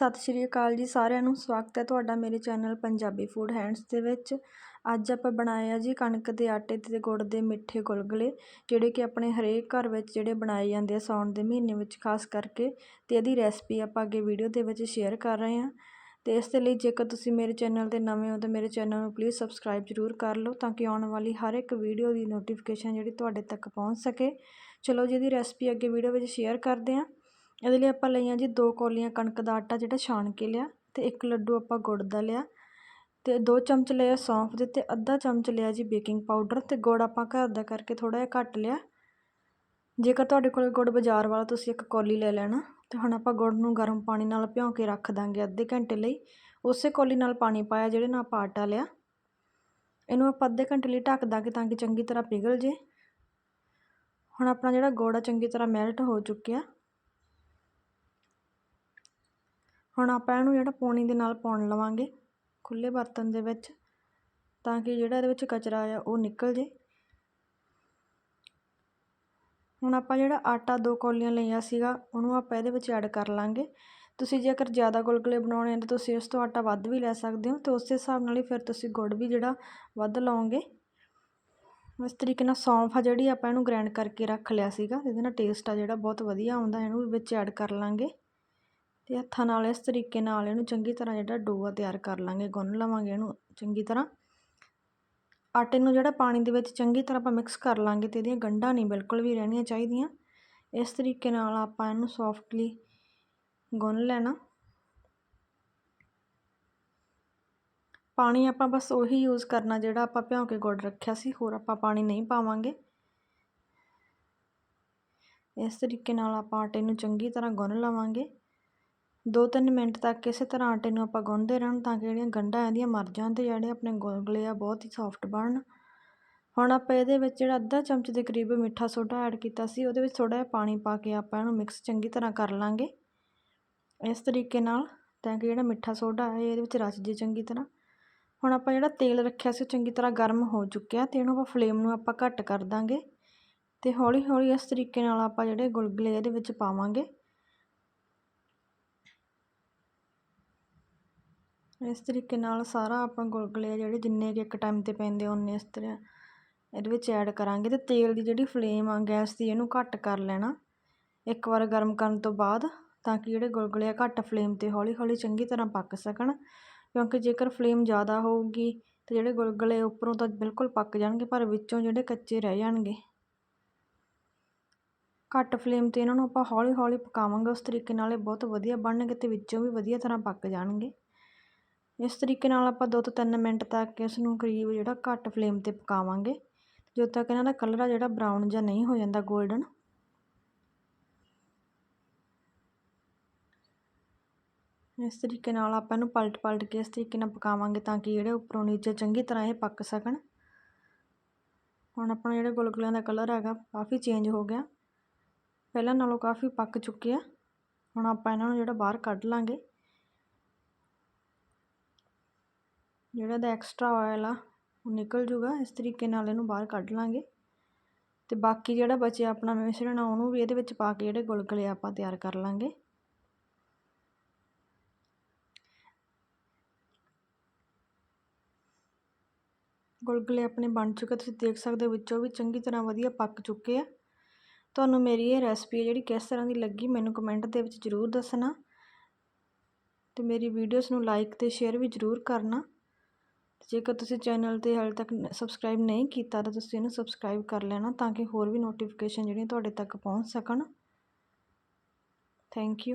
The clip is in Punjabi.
ਸਤਿ ਸ਼੍ਰੀ ਅਕਾਲ ਜੀ ਸਾਰਿਆਂ ਨੂੰ। ਸਵਾਗਤ ਹੈ ਤੁਹਾਡਾ ਮੇਰੇ ਚੈਨਲ ਪੰਜਾਬੀ ਫੂਡ ਹੈਂਡਸ ਦੇ ਵਿੱਚ। ਅੱਜ ਆਪਾਂ ਬਣਾਏ ਆ ਜੀ ਕਣਕ ਦੇ ਆਟੇ ਤੇ ਗੁੜ ਦੇ ਮਿੱਠੇ ਗੁਲਗੁਲੇ, ਜਿਹੜੇ ਕਿ ਆਪਣੇ ਹਰੇਕ ਘਰ ਵਿੱਚ ਜਿਹੜੇ ਬਣਾਏ ਜਾਂਦੇ ਆ ਸਾਉਣ ਦੇ ਮਹੀਨੇ ਵਿੱਚ, ਖਾਸ ਕਰਕੇ ਤੇ ਇਹਦੀ ਰੈਸਪੀ ਆਪਾਂ ਅੱਗੇ ਵੀਡੀਓ ਦੇ ਵਿੱਚ ਸ਼ੇਅਰ ਕਰ ਰਹੇ ਹਾਂ। ਤੇ ਇਸ ਦੇ ਲਈ ਜੇਕਰ ਤੁਸੀਂ ਮੇਰੇ ਚੈਨਲ ਤੇ ਨਵੇਂ ਹੋ, ਤਾਂ ਮੇਰੇ ਚੈਨਲ ਨੂੰ ਪਲੀਜ਼ ਸਬਸਕ੍ਰਾਈਬ ਜ਼ਰੂਰ ਕਰ ਲਓ, ਤਾਂ ਕਿ ਆਉਣ ਵਾਲੀ ਹਰ ਇੱਕ ਵੀਡੀਓ ਦੀ ਨੋਟੀਫਿਕੇਸ਼ਨ ਜਿਹੜੀ ਤੁਹਾਡੇ ਤੱਕ ਪਹੁੰਚ ਸਕੇ। ਚਲੋ ਜੀ, ਇਹਦੀ ਰੈਸਪੀ ਅੱਗੇ ਵੀਡੀਓ ਵਿੱਚ ਸ਼ੇਅਰ ਕਰਦੇ ਹਾਂ। ਇਹਦੇ ਲਈ ਆਪਾਂ ਲਈਆਂ ਜੀ ਦੋ ਕੌਲੀਆਂ ਕਣਕ ਦਾ ਆਟਾ ਜਿਹੜਾ ਛਾਣ ਕੇ ਲਿਆ ਅਤੇ ਇੱਕ ਲੱਡੂ ਆਪਾਂ ਗੁੜ ਦਾ ਲਿਆ ਅਤੇ ਦੋ ਚਮਚ ਲਿਆ ਸੌਂਫ ਦੇ ਅਤੇ ਅੱਧਾ ਚਮਚ ਲਿਆ ਜੀ ਬੇਕਿੰਗ ਪਾਊਡਰ ਅਤੇ ਗੁੜ ਆਪਾਂ ਘਰ ਦਾ ਕਰਕੇ ਥੋੜ੍ਹਾ ਜਿਹਾ ਘੱਟ ਲਿਆ। ਜੇਕਰ ਤੁਹਾਡੇ ਕੋਲ ਗੁੜ ਬਾਜ਼ਾਰ ਵਾਲਾ ਤੁਸੀਂ ਇੱਕ ਕੌਲੀ ਲੈ ਲੈਣਾ ਅਤੇ ਹੁਣ ਆਪਾਂ ਗੁੜ ਨੂੰ ਗਰਮ ਪਾਣੀ ਨਾਲ ਭਿਉਂ ਕੇ ਰੱਖ ਦਾਂਗੇ ਅੱਧੇ ਘੰਟੇ ਲਈ। ਉਸੇ ਕੌਲੀ ਨਾਲ ਪਾਣੀ ਪਾਇਆ ਜਿਹੜੇ ਨਾਲ ਆਪਾਂ ਆਟਾ ਲਿਆ। ਇਹਨੂੰ ਆਪਾਂ ਅੱਧੇ ਘੰਟੇ ਲਈ ਢੱਕ ਦਾਂਗੇ ਤਾਂ ਕਿ ਚੰਗੀ ਤਰ੍ਹਾਂ ਪਿਘਲ ਜੇ। ਹੁਣ ਆਪਣਾ ਜਿਹੜਾ ਗੁੜ ਆ ਚੰਗੀ ਤਰ੍ਹਾਂ ਮੈਲਟ ਹੋ ਚੁੱਕਿਆ। ਹੁਣ ਆਪਾਂ ਇਹਨੂੰ ਜਿਹੜਾ ਪਾਣੀ ਦੇ ਨਾਲ ਪਾਉਣ ਲਵਾਂਗੇ ਖੁੱਲੇ ਬਰਤਨ ਦੇ ਵਿੱਚ, ਤਾਂ ਕਿ ਜਿਹੜਾ ਇਹਦੇ ਵਿੱਚ ਕਚਰਾ ਆ ਉਹ ਨਿਕਲ ਜੇ। ਹੁਣ ਆਪਾਂ ਜਿਹੜਾ ਆਟਾ ਦੋ ਕੌਲੀਆਂ ਲਈਆਂ ਸੀਗਾ, ਉਹਨੂੰ ਆਪਾਂ ਇਹਦੇ ਵਿੱਚ ਐਡ ਕਰ ਲਾਂਗੇ। ਤੁਸੀਂ ਜੇਕਰ ਜ਼ਿਆਦਾ ਗੁਲਗੁਲੇ ਬਣਾਉਣੇ ਆ ਤਾਂ ਤੁਸੀਂ ਇਸ ਤੋਂ ਆਟਾ ਵੱਧ ਵੀ ਲੈ ਸਕਦੇ ਹੋ, ਤੇ ਉਸੇ ਹਿਸਾਬ ਨਾਲ ਹੀ ਫਿਰ ਤੁਸੀਂ ਗੁੜ ਵੀ ਜਿਹੜਾ ਵੱਧ ਲਾਓਗੇ। ਇਸ ਤਰੀਕੇ ਨਾਲ ਸੌਂਫ ਆ ਜਿਹੜੀ ਆਪਾਂ ਇਹਨੂੰ ਗ੍ਰਾਈਂਡ ਕਰਕੇ ਰੱਖ ਲਿਆ ਸੀਗਾ, ਇਹਦੇ ਨਾਲ ਟੇਸਟ ਆ ਜਿਹੜਾ ਬਹੁਤ ਵਧੀਆ ਆਉਂਦਾ, ਇਹਨੂੰ ਵੀ ਵਿੱਚ ਐਡ ਕਰ ਲਾਂਗੇ। ਅਤੇ ਹੱਥਾਂ ਨਾਲ ਇਸ ਤਰੀਕੇ ਨਾਲ ਇਹਨੂੰ ਚੰਗੀ ਤਰ੍ਹਾਂ ਜਿਹੜਾ ਡੋ ਆ ਤਿਆਰ ਕਰ ਲਾਂਗੇ, ਗੁੰਨ ਲਵਾਂਗੇ ਇਹਨੂੰ ਚੰਗੀ ਤਰ੍ਹਾਂ। ਆਟੇ ਨੂੰ ਜਿਹੜਾ ਪਾਣੀ ਦੇ ਵਿੱਚ ਚੰਗੀ ਤਰ੍ਹਾਂ ਆਪਾਂ ਮਿਕਸ ਕਰ ਲਾਂਗੇ ਤੇ ਇਹਦੀਆਂ ਗੰਢਾਂ ਨਹੀਂ ਬਿਲਕੁਲ ਵੀ ਰਹਿਣੀਆਂ ਚਾਹੀਦੀਆਂ। ਇਸ ਤਰੀਕੇ ਨਾਲ ਆਪਾਂ ਇਹਨੂੰ ਸੌਫਟਲੀ ਗੁੰਨ ਲੈਣਾ। ਪਾਣੀ ਆਪਾਂ ਬਸ ਉਹੀ ਯੂਜ਼ ਕਰਨਾ ਜਿਹੜਾ ਆਪਾਂ ਭਿਉਂ ਕੇ ਗੁੜ ਰੱਖਿਆ ਸੀ, ਹੋਰ ਆਪਾਂ ਪਾਣੀ ਨਹੀਂ ਪਾਵਾਂਗੇ। ਇਸ ਤਰੀਕੇ ਨਾਲ ਆਪਾਂ ਆਟੇ ਨੂੰ ਚੰਗੀ ਤਰ੍ਹਾਂ ਗੁੰਨ ਲਵਾਂਗੇ। ਦੋ ਤਿੰਨ ਮਿੰਟ ਤੱਕ ਇਸੇ ਤਰ੍ਹਾਂ ਆਟੇ ਨੂੰ ਆਪਾਂ ਗੁੰਨਦੇ ਰਹਿਣ ਤਾਂ ਕਿ ਜਿਹੜੀਆਂ ਗੰਢਾਂ ਇਹਦੀਆਂ ਮਰ ਜਾਣ ਤੇ ਜਿਹੜੇ ਆਪਣੇ ਗੁਲਗੁਲੇ ਆ ਬਹੁਤ ਹੀ ਸੌਫਟ ਬਣਨ। ਹੁਣ ਆਪਾਂ ਇਹਦੇ ਵਿੱਚ ਜਿਹੜਾ ਅੱਧਾ ਚਮਚ ਦੇ ਕਰੀਬ ਮਿੱਠਾ ਸੋਡਾ ਐਡ ਕੀਤਾ ਸੀ, ਉਹਦੇ ਵਿੱਚ ਥੋੜ੍ਹਾ ਜਿਹਾ ਪਾਣੀ ਪਾ ਕੇ ਆਪਾਂ ਇਹਨੂੰ ਮਿਕਸ ਚੰਗੀ ਤਰ੍ਹਾਂ ਕਰ ਲਾਂਗੇ। ਇਸ ਤਰੀਕੇ ਨਾਲ ਤਾਂ ਕਿ ਜਿਹੜਾ ਮਿੱਠਾ ਸੋਡਾ ਹੈ, ਇਹਦੇ ਵਿੱਚ ਰਚ ਜੇ ਚੰਗੀ ਤਰ੍ਹਾਂ। ਹੁਣ ਆਪਾਂ ਜਿਹੜਾ ਤੇਲ ਰੱਖਿਆ ਸੀ, ਉਹ ਚੰਗੀ ਤਰ੍ਹਾਂ ਗਰਮ ਹੋ ਚੁੱਕਿਆ ਤੇ ਇਹਨੂੰ ਆਪਾਂ ਫਲੇਮ ਨੂੰ ਆਪਾਂ ਘੱਟ ਕਰ ਦਾਂਗੇ ਤੇ ਹੌਲੀ ਹੌਲੀ ਇਸ ਤਰੀਕੇ ਨਾਲ ਆਪਾਂ ਜਿਹੜੇ ਗੁਲਗੁਲੇ ਇਹਦੇ ਵਿੱਚ ਪਾਵਾਂਗੇ। ਇਸ ਤਰੀਕੇ ਨਾਲ ਸਾਰਾ ਆਪਾਂ ਗੁਲਗੁਲੇ ਜਿਹੜੇ ਜਿੰਨੇ ਕਿ ਇੱਕ ਟਾਈਮ ਤੇ ਪੈਂਦੇ ਉਹਨੇ ਇਸ ਤਰ੍ਹਾਂ ਇਹਦੇ ਵਿੱਚ ਐਡ ਕਰਾਂਗੇ ਅਤੇ ਤੇਲ ਦੀ ਜਿਹੜੀ ਫਲੇਮ ਆ ਗੈਸ ਦੀ ਇਹਨੂੰ ਘੱਟ ਕਰ ਲੈਣਾ। ਇੱਕ ਵਾਰ ਗਰਮ ਕਰਨ ਤੋਂ ਬਾਅਦ ਤਾਂ ਕਿ ਜਿਹੜੇ ਗੁਲਗੁਲੇ ਆ ਘੱਟ ਫਲੇਮ ਤੇ ਹੌਲੀ ਹੌਲੀ ਚੰਗੀ ਤਰ੍ਹਾਂ ਪੱਕ ਸਕਣ। ਕਿਉਂਕਿ ਜੇਕਰ ਫਲੇਮ ਜ਼ਿਆਦਾ ਹੋਊਗੀ ਤੇ ਜਿਹੜੇ ਗੁਲਗੁਲੇ ਉੱਪਰੋਂ ਤਾਂ ਬਿਲਕੁਲ ਪੱਕ ਜਾਣਗੇ, ਪਰ ਵਿੱਚੋਂ ਜਿਹੜੇ ਕੱਚੇ ਰਹਿ ਜਾਣਗੇ। ਘੱਟ ਫਲੇਮ ਤੇ ਇਹਨਾਂ ਨੂੰ ਆਪਾਂ ਹੌਲੀ ਹੌਲੀ ਪਕਾਵਾਂਗੇ, ਉਸ ਤਰੀਕੇ ਨਾਲ ਇਹ ਬਹੁਤ ਵਧੀਆ ਬਣਨਗੇ ਤੇ ਵਿੱਚੋਂ ਵੀ ਵਧੀਆ ਤਰ੍ਹਾਂ ਪੱਕ ਜਾਣਗੇ। ਇਸ ਤਰੀਕੇ ਨਾਲ ਆਪਾਂ ਦੋ ਤੋਂ ਤਿੰਨ ਮਿੰਟ ਤੱਕ ਇਸ ਨੂੰ ਕਰੀਬ ਜਿਹੜਾ ਘੱਟ ਫਲੇਮ 'ਤੇ ਪਕਾਵਾਂਗੇ। ਜਦੋਂ ਤੱਕ ਇਹਨਾਂ ਦਾ ਕਲਰ ਆ ਜਿਹੜਾ ਬਰਾਊਨ ਜਾਂ ਨਹੀਂ ਹੋ ਜਾਂਦਾ 골ਡਨ ਇਸ ਤਰੀਕੇ ਨਾਲ ਆਪਾਂ ਇਹਨੂੰ ਪਲਟ ਪਲਟ ਕੇ ਇਸ ਤਰੀਕੇ ਨਾਲ ਪਕਾਵਾਂਗੇ ਤਾਂ ਕਿ ਜਿਹੜੇ ਉੱਪਰੋਂ ਨੀਚੇ ਚੰਗੀ ਤਰ੍ਹਾਂ ਇਹ ਪੱਕ ਸਕਣ। ਹੁਣ ਆਪਣਾ ਜਿਹੜਾ ਗੁਲਗੁਲਿਆਂ ਦਾ ਕਲਰ ਹੈਗਾ ਕਾਫੀ ਚੇਂਜ ਹੋ ਗਿਆ। ਪਹਿਲਾਂ ਨਾਲੋਂ ਕਾਫੀ ਪੱਕ ਚੁੱਕੇ ਆ। ਹੁਣ ਆਪਾਂ ਇਹਨਾਂ ਨੂੰ ਜਿਹੜਾ ਬਾਹਰ ਕੱਢ ਲਾਂਗੇ। ਜਿਹੜਾ ਇਹਦਾ ਐਕਸਟਰਾ ਆਇਲ ਆ, ਉਹ ਨਿਕਲ ਜੂਗਾ, ਇਸ ਤਰੀਕੇ ਨਾਲ ਇਹਨੂੰ ਬਾਹਰ ਕੱਢ ਲਾਂਗੇ। ਅਤੇ ਬਾਕੀ ਜਿਹੜਾ ਬਚਿਆ ਆਪਣਾ ਮਿਸ਼ਰਣ ਆ, ਉਹਨੂੰ ਵੀ ਇਹਦੇ ਵਿੱਚ ਪਾ ਕੇ ਜਿਹੜੇ ਗੁਲਗੁਲੇ ਆਪਾਂ ਤਿਆਰ ਕਰ ਲਾਂਗੇ। ਗੁਲਗੁਲੇ ਆਪਣੇ ਬਣ ਚੁੱਕੇ ਤੁਸੀਂ ਦੇਖ ਸਕਦੇ ਹੋ, ਵਿੱਚੋਂ ਵੀ ਚੰਗੀ ਤਰ੍ਹਾਂ ਵਧੀਆ ਪੱਕ ਚੁੱਕੇ ਆ। ਤੁਹਾਨੂੰ ਮੇਰੀ ਇਹ ਰੈਸਪੀ ਜਿਹੜੀ ਕਿਸ ਤਰ੍ਹਾਂ ਦੀ ਲੱਗੀ, ਮੈਨੂੰ ਕਮੈਂਟ ਦੇ ਵਿੱਚ ਜ਼ਰੂਰ ਦੱਸਣਾ। ਤੇ ਮੇਰੀ ਵੀਡੀਓਜ਼ ਨੂੰ ਲਾਈਕ ਤੇ ਸ਼ੇਅਰ ਵੀ ਜ਼ਰੂਰ ਕਰਨਾ। ਜੇਕਰ ਤੁਸੀਂ ਚੈਨਲ 'ਤੇ ਹਾਲੇ ਤੱਕ ਸਬਸਕ੍ਰਾਈਬ ਨਹੀਂ ਕੀਤਾ, ਤਾਂ ਤੁਸੀਂ ਇਹਨੂੰ ਸਬਸਕ੍ਰਾਈਬ ਕਰ ਲੈਣਾ ਤਾਂ ਕਿ ਹੋਰ ਵੀ ਨੋਟੀਫਿਕੇਸ਼ਨ ਜਿਹੜੀਆਂ ਤੁਹਾਡੇ ਤੱਕ ਪਹੁੰਚ ਸਕਣ। Thank you